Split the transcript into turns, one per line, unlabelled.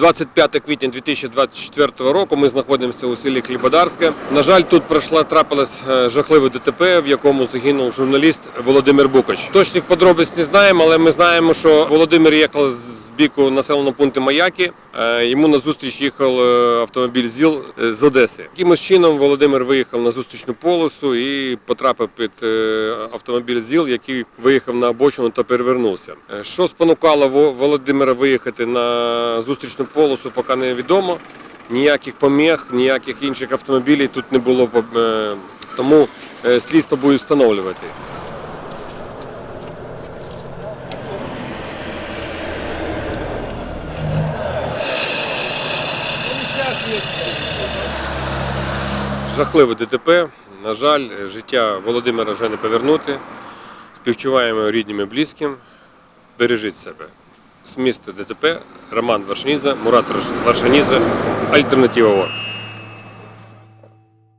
25 квітня 2024 року. Ми знаходимося у селі Хлібодарське. На жаль, тут пройшла трапилось е, жахливе ДТП, в якому загинув журналіст Володимир Букач. Точних подробиць не знаємо, але ми знаємо, що Володимир їхав з біку населеного пункту Маяки. Е, Йому на зустріч їхав е, автомобіль ЗІЛ е, з Одеси. Якимось чином Володимир виїхав на зустрічну полосу і потрапив під автомобіль ЗІЛ, який виїхав на обочину та перевернувся. Що спонукало Володимира виїхати на зустрічну полосу, поки невідомо. Ніяких поміг, ніяких інших автомобілів тут не було, тому слідство буде встановлювати. Жахливе ДТП. На жаль, життя Володимира вже не повернути. Співчуваємо рідним і близьким. Бережіть себе. З міста ДТП Роман Варшанідзе, Мурат Варшанідзе, Альтернатива.